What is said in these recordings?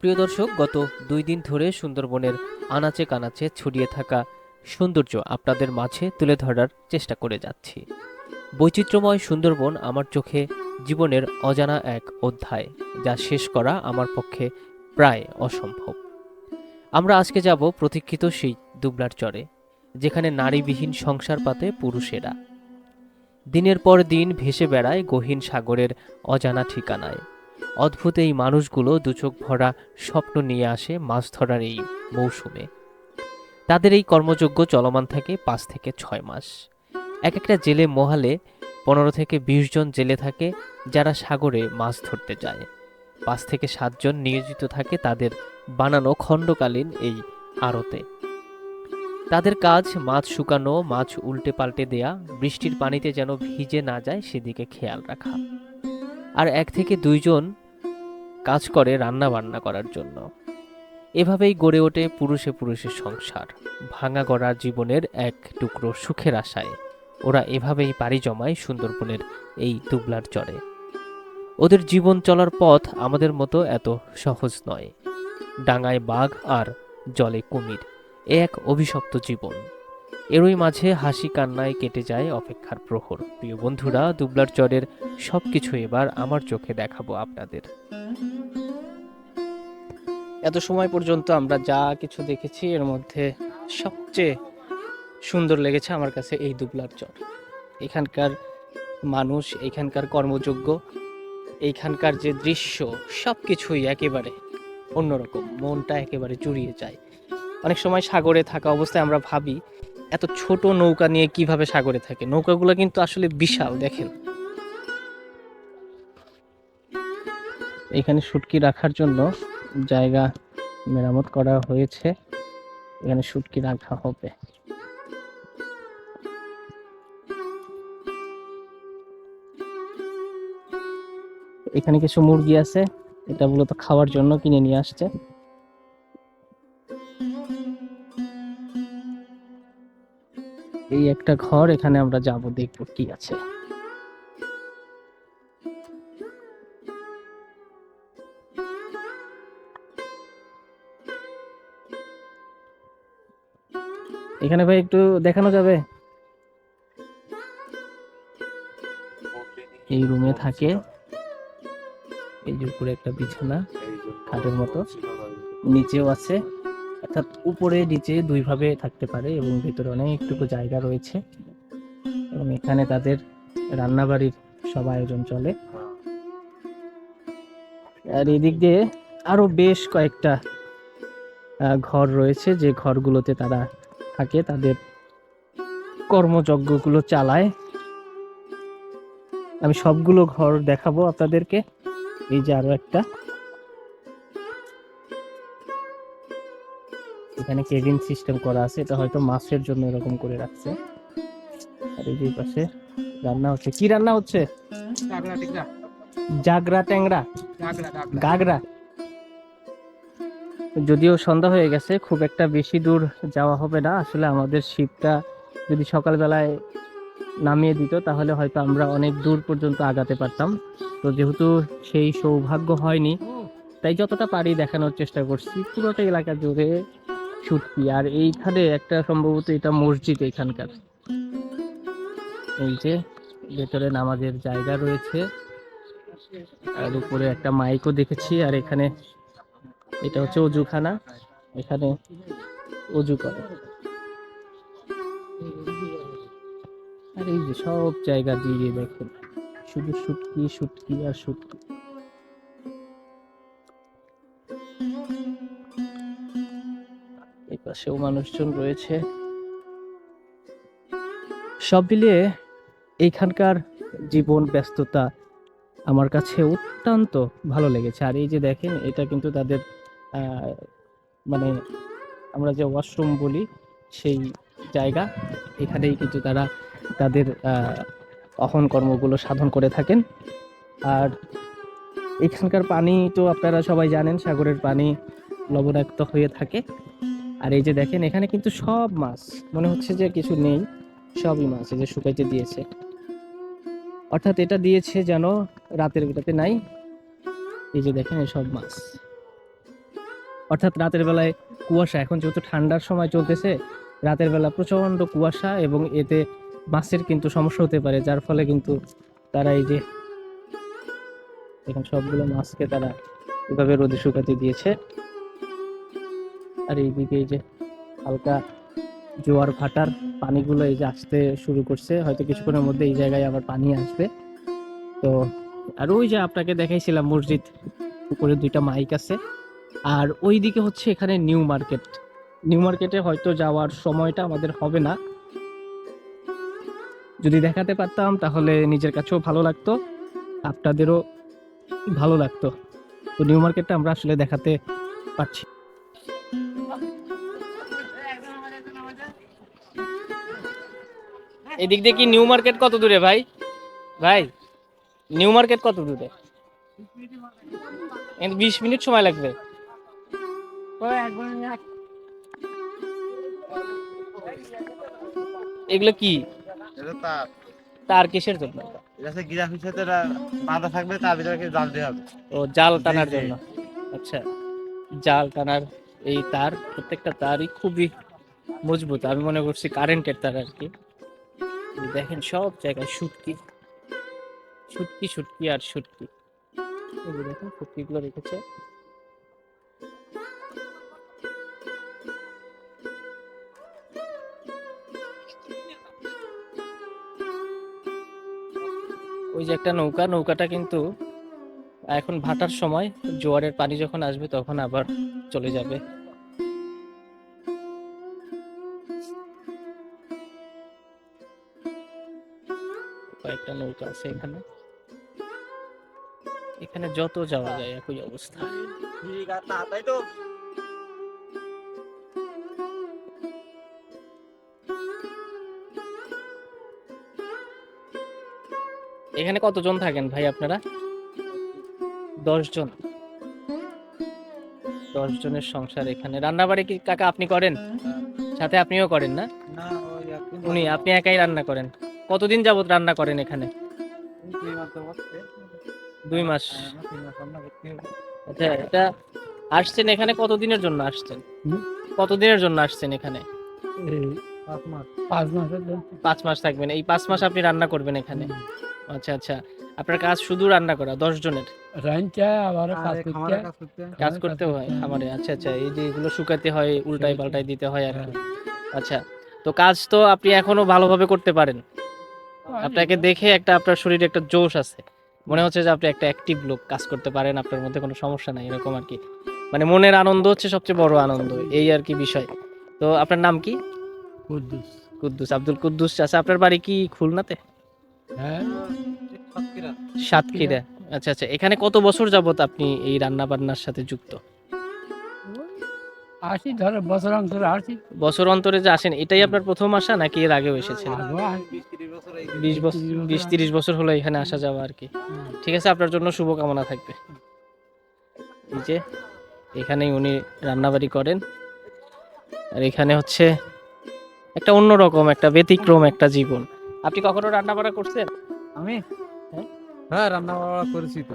প্রিয় দর্শক, গত দুই দিন ধরে সুন্দরবনের আনাচে কানাচে ছড়িয়ে থাকা সৌন্দর্য আপনাদের মাঝে তুলে ধরার চেষ্টা করে যাচ্ছি। বৈচিত্র্যময় সুন্দরবন আমার চোখে জীবনের অজানা এক অধ্যায়, যা শেষ করা আমার পক্ষে প্রায় অসম্ভব। আমরা আজকে যাব প্রতীক্ষিত সেই দুবলার চরে, যেখানে নারীবিহীন সংসার পাতে পুরুষেরা। দিনের পর দিন ভেসে বেড়ায় গহীন সাগরের অজানা ঠিকানায়। অদ্ভুত এই মানুষগুলো দুচোখ ভরা স্বপ্ন নিয়ে আসে মাছ ধরার এই মৌসুমে। তাদের এই কর্মযজ্ঞ চলমান থাকে পাঁচ থেকে ছয় মাস। এক একটা জেলে মহালে পনেরো থেকে বিশ জন জেলে থাকে যারা সাগরে মাছ ধরতে যায়। পাঁচ থেকে সাতজন নিয়োজিত থাকে তাদের বানানো খণ্ডকালীন এই আড়তে। তাদের কাজ মাছ শুকানো, মাছ উল্টে পাল্টে দেয়া, বৃষ্টির পানিতে যেন ভিজে না যায় সেদিকে খেয়াল রাখা। আর এক থেকে দুইজন কাজ করে রান্না বান্না করার জন্য। এভাবেই গড়ে ওঠে পুরুষে পুরুষের সংসার। ভাঙা গড়ার জীবনের এক টুকরো সুখের আশায় ওরা এভাবেই পাড়ি জমায় সুন্দরবনের এই দুবলার চরে। ওদের জীবন চলার পথ আমাদের মতো এত সহজ নয়। ডাঙায় বাঘ আর জলে কুমির, এ এক অভিশপ্ত জীবন। এরই মাঝে হাসি কান্নায় কেটে যায় অপেক্ষার প্রহর। প্রিয় বন্ধুরা, দুবলার চরের সবকিছু এবার আমার চোখে দেখাবো আপনাদের। এত সময় পর্যন্ত আমরা যা কিছু দেখেছি, এর মধ্যে সবচেয়ে সুন্দর লেগেছে আমার কাছে এই দুবলার চর। এখানকার মানুষ, এখানকার কর্মযোগ্য এইখানকার যে দৃশ্য সব কিছুই একেবারে অন্যরকম। মনটা একেবারে জুড়িয়ে যায়। অনেক সময় সাগরে থাকা অবস্থায় আমরা ভাবি এত ছোট নৌকা নিয়ে কীভাবে সাগরে থাকে? নৌকাগুলো কিন্তু আসলে বিশাল, দেখেন। এখানে শুটকি রাখার জন্য জায়গা মেরামত করা হয়েছে। এখানে শুটকি রাখা হবে। এখানে কিছু মুরগি আছে, এটা মূলত খাওয়ার জন্য কিনে নিয়ে আসছে। এই একটা ঘর, এখানে আমরা যাব, দেখব কি আছে। এখানে ভাই একটু দেখানো যাবে? এই রুমে থাকে, এই যে উপরে একটা বিছানা, খাটের মতো, নিচেও আছে। অর্থাৎ উপরে, নিচে দুই ভাবে থাকতে পারে এবং ভিতরে অনেকটুকু জায়গা রয়েছে। এবং এখানে তাদের রান্নাবাড়ির সব আয়োজন চলে। আর এদিক দিয়ে আরও বেশ কয়েকটা ঘর রয়েছে। যে ঘরগুলোতে তারা থাকে, তাদের কর্মযজ্ঞগুলো চালায়। আমি সবগুলো ঘর দেখাবো আপনাদেরকে। এই যে আরও একটা। এখানে কেবিন সিস্টেম করা আছে এটা হয়তো মাছের জন্য এরকম করে রাখছে। আর এই পাশে রান্না হচ্ছে। কি রান্না হচ্ছে? জাগরা ট্যাংরা গাগরা যদিও সন্ধ্যা হয়ে গেছে খুব একটা বেশি দূর যাওয়া হবে না। আসলে আমাদের শিপটা যদি সকালবেলায় নামিয়ে দিত তাহলে হয়তো আমরা অনেক দূর পর্যন্ত আগাতে পারতাম। তো যেহেতু সেই সৌভাগ্য হয়নি তাই যতটা পারি দেখানোর চেষ্টা করছি। পুরোটা এলাকা জুড়ে ছুটকি আর এইখানে একটা সম্ভবত এটা মসজিদ এখানকার। এই যে, ভেতরে নামাজের জায়গা রয়েছে। আর উপরে একটা মাইকও দেখেছি, আর এখানে এটা হচ্ছে অজুখানা। এখানে অজু করে। আর এই যে সব জায়গা দিয়ে দেখেন, শুধু শুটকি সুটকি আর শুটকি পাশেও মানুষজন রয়েছে। সব মিলিয়ে এইখানকার জীবন ব্যস্ততা আমার কাছে অত্যন্ত ভালো লেগেছে। আর এই যে দেখেন, এটা কিন্তু তাদের মানে আমরা যে ওয়াশরুম বলি, সেই জায়গা। এখানেই কিন্তু তারা তাদের অহন কর্মগুলো সাধন করে থাকেন। আর এখানকার পানি তো আপনারা সবাই জানেন, সাগরের পানি লবণাক্ত হয়ে থাকে। আর এই যে দেখেন, এখানে কিন্তু সব মাছ, মনে হচ্ছে যে কিছু নেই, সবই মাছ এই যে শুকাইতে দিয়েছে। অর্থাৎ এটা দিয়েছে যেন রাতের বেলাতে নাই, এই যে দেখেন সব মাছ। অর্থাৎ রাতের বেলায় কুয়াশা, এখন যেহেতু ঠান্ডার সময় চলতেছে, রাতের বেলা প্রচণ্ড কুয়াশা এবং এতে মাছের কিন্তু সমস্যা হতে পারে, যার ফলে কিন্তু তারা এই যে এখন সবগুলো মাছকে তারা এভাবে রোদে শুকাতে দিয়েছে। আর এইদিকে এই যে হালকা জোয়ার ভাটার পানিগুলো এই যে আসতে শুরু করছে। হয়তো কিছুক্ষণের মধ্যে এই জায়গায় আবার পানি আসবে। তো আর ওই যে আপনাকে দেখাইছিলাম মসজিদ উপরে দুইটা মাইক আছে। আর ওই দিকে হচ্ছে এখানে নিউ মার্কেট। নিউ মার্কেটে হয়তো যাওয়ার সময়টা আমাদের হবে না। যদি দেখাতে পারতাম তাহলে নিজের কাছেও ভালো লাগতো, আপনাদেরও ভালো লাগতো। তো নিউ মার্কেটটা আমরা আসলে দেখাতে পারছি এদিক দিয়ে কি নিউ মার্কেট কত দূরে ভাই? ভাই নিউ মার্কেট কত দূরে? বিশ মিনিট সময় লাগবে। এগুলো কি? তার। কিসের জন্য? সাথে বাঁধা থাকবে তার ভিতরে জাল দিয়ে হবে? ও জাল টানার। জন্য। আচ্ছা জাল টানার এই তার প্রত্যেকটা তারই খুবই মজবুত। আমি মনে করছি কারেন্টের তার আর কি। দেখেন সব জায়গায় শুটকি শুটকি শুটকি আর শুটকি এই দেখেন রেখেছে। ওই যে একটা নৌকা, নৌকাটা কিন্তু এখন ভাটার সময়, জোয়ারের পানি যখন আসবে তখন আবার চলে যাবে। কয়েকটা নৌকা আছে এখানে। এখানে যত যাওয়া যায় একই অবস্থা। তো। এখানে কতজন থাকেন ভাই আপনারা? দশ জন দশ জনের সংসার এখানে। রান্না বাড়ি কি কাকা আপনি করেন? সাথে আপনিও করেন না? উনি আপনি একাই রান্না করেন? কতদিন যাবত রান্না করেন এখানে? দুই মাস। আচ্ছা এটা আসছেন এখানে কতদিনের জন্য আসছেন? কতদিনের জন্য আসছেন এখানে? পাঁচ মাস। পাঁচ মাসের জন্য। পাঁচ মাস থাকবেন। এই পাঁচ মাস আপনি রান্না করবেন এখানে? আচ্ছা আচ্ছা। আপনার কাজ শুধু রান্না করা দশ জনের? কাজ করতে। খামারে কাজ করতে। কাজ কাজ করতে হয়। খামারে। আচ্ছা আচ্ছা। এই যে এগুলো শুকাতে হয় উল্টাই পাল্টাই দিতে হয় আর কি হ্যাঁ। আচ্ছা তো কাজ তো আপনি এখনও ভালোভাবে করতে পারেন? আপনাকে দেখে একটা আপনার শরীরে একটা জোশ আছে। মনে হচ্ছে যে আপনি একটা অ্যাক্টিভ লোক কাজ করতে পারেন আপনার মধ্যে কোনো সমস্যা নাই এরকম আর কি। মানে মনের আনন্দ হচ্ছে সবচেয়ে বড় আনন্দ এই আর কি বিষয়। তো আপনার নাম কি? কুদ্দুস। কুদ্দুস আব্দুল কুদ্দুস আচ্ছা আপনার বাড়ি কি খুলনাতে? হ্যাঁ। সাতক্ষীরা। সাতক্ষীরা আচ্ছা আচ্ছা এখানে কত বছর যাবত আপনি এই রান্না বান্নার সাথে যুক্ত? আসি ধরো বছর অন্তর আসি। বছর অন্তরে যে আসেন এটাই আপনার প্রথম আসা নাকি এর আগেও আসি। বিশ বছর বিশ তিরিশ বছর হলো এখানে আসা যাওয়া আর কি। ঠিক আছে আপনার জন্য শুভকামনা থাকবে। এই যে এখানেই উনি রান্নাবাড়ি করেন। আর এখানে হচ্ছে একটা অন্যরকম একটা ব্যতিক্রম একটা জীবন। আপনি কখনো রান্না বান্না করছেন? আমি? হ্যাঁ? হ্যাঁ রান্না করেছি তো।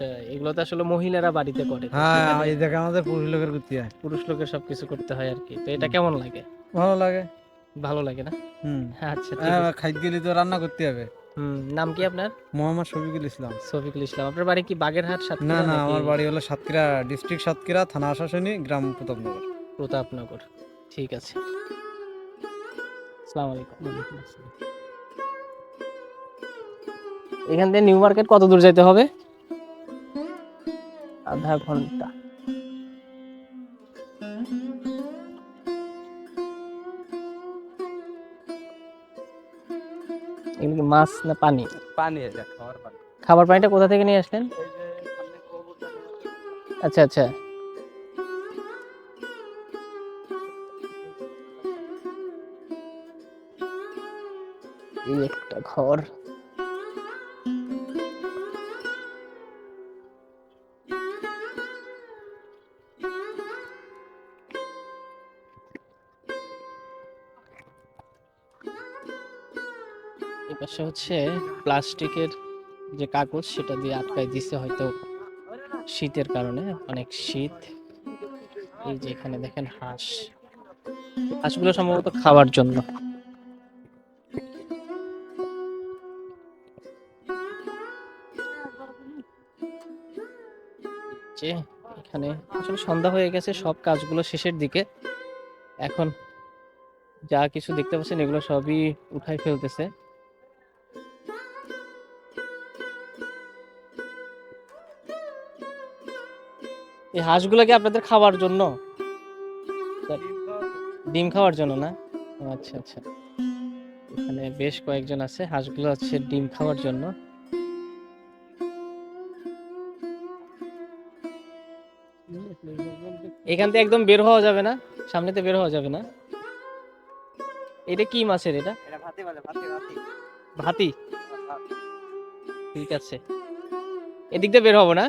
আচ্ছা এগুলো তো আসলে মহিলারা বাড়িতে করে হ্যাঁ এই জায়গা আমাদের পুরুষ লোকের করতে হয়। পুরুষ লোকের সবকিছু করতে হয় আর কি তো এটা কেমন লাগে? ভালো লাগে। ভালো লাগে না? হুম। আচ্ছা। খাইতে গেলে তো রান্না করতে হবে। হুম নাম কি আপনার? মোহাম্মদ শফিকুল ইসলাম। শফিকুল ইসলাম। আপনার বাড়ি কি বাগেরহাট সাতক্ষীরা না নাকি? আমার বাড়ি হলো সাতক্ষীরা ডিস্ট্রিক্ট সাতক্ষীরা থানা আশাশুনি গ্রাম প্রতাপনগর। প্রতাপনগর ঠিক আছে। আসসালামু আলাইকুম। এখান থেকে নিউ মার্কেট কত দূর যেতে হবে? আধা ঘণ্টা। এগুলো মাছ না পানি? পানি খাওয়ার পানি। খাবার পানিটা কোথা থেকে নিয়ে আসলেন? আচ্ছা আচ্ছা। এই একটা ঘর। পাশে হচ্ছে প্লাস্টিকের যে কাগজ সেটা দিয়ে আটকায় দিছে হয়তো শীতের কারণে, অনেক শীত। এই যে এখানে দেখেন হাঁস। হাঁসগুলো সম্ভবত খাওয়ার জন্য। যে এখানে আসলে সন্ধ্যা হয়ে গেছে, সব কাজগুলো শেষের দিকে। এখন যা কিছু দেখতে পাচ্ছেন এগুলো সবই উঠাই ফেলতেছে। এই হাঁসগুলো কি আপনাদের খাওয়ার জন্য? ডিম খাওয়ার জন্য না? আচ্ছা আচ্ছা। এখানে বেশ কয়েকজন আছে হাঁসগুলো হচ্ছে ডিম খাওয়ার জন্য। এখান থেকে একদম বের হওয়া যাবে না? সামনেতে বের হওয়া যাবে না? এটা কি মাছের এটা? ভাতি। ঠিক আছে। এদিক দিয়ে বের হব না?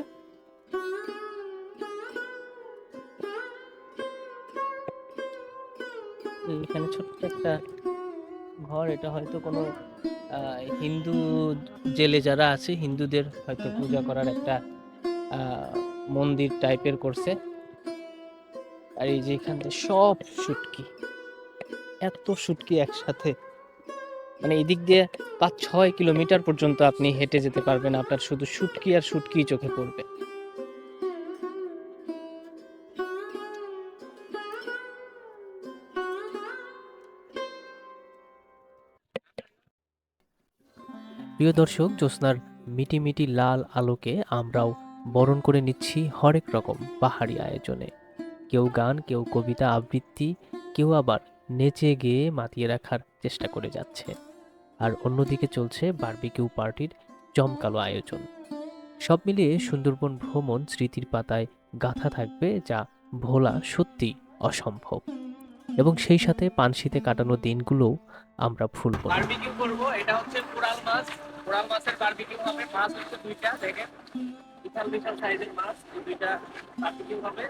এখানে ছোট্ট একটা ঘর, এটা হয়তো কোনো হিন্দু জেলে যারা আছে, হিন্দুদের হয়তো পূজা করার একটা মন্দির টাইপের করছে। আর এই যে এখানে সব শুটকি এত শুটকি একসাথে। মানে এদিক দিয়ে পাঁচ ছয় কিলোমিটার পর্যন্ত আপনি হেঁটে যেতে পারবেন, আপনার শুধু শুটকি আর শুটকি চোখে পড়বে। প্রিয় দর্শক, জ্যোৎস্নার মিটি লাল আলোকে আমরাও বরণ করে নিচ্ছি হরেক রকম পাহাড়ি আয়োজনে। কেউ গান, কেউ কবিতা আবৃত্তি, কেউ আবার নেচে গেয়ে মাতিয়ে রাখার চেষ্টা করে যাচ্ছে। আর অন্যদিকে চলছে বার্বিকিউ পার্টির জমকালো আয়োজন। সব মিলিয়ে সুন্দরবন ভ্রমণ স্মৃতির পাতায় গাথা থাকবে যা ভোলা সত্যি অসম্ভব। এবং সেই সাথে পানশিতে কাটানো দিনগুলোও আমরা ভুলব করব, এটা হচ্ছে কোরাল মাছ। কোরাল মাছের বারবিকিউ হবে, মাছ হচ্ছে দুইটা, দেখেন। বিশাল বিশাল সাইজের মাছ দুইটা বারবিকিউ হবে।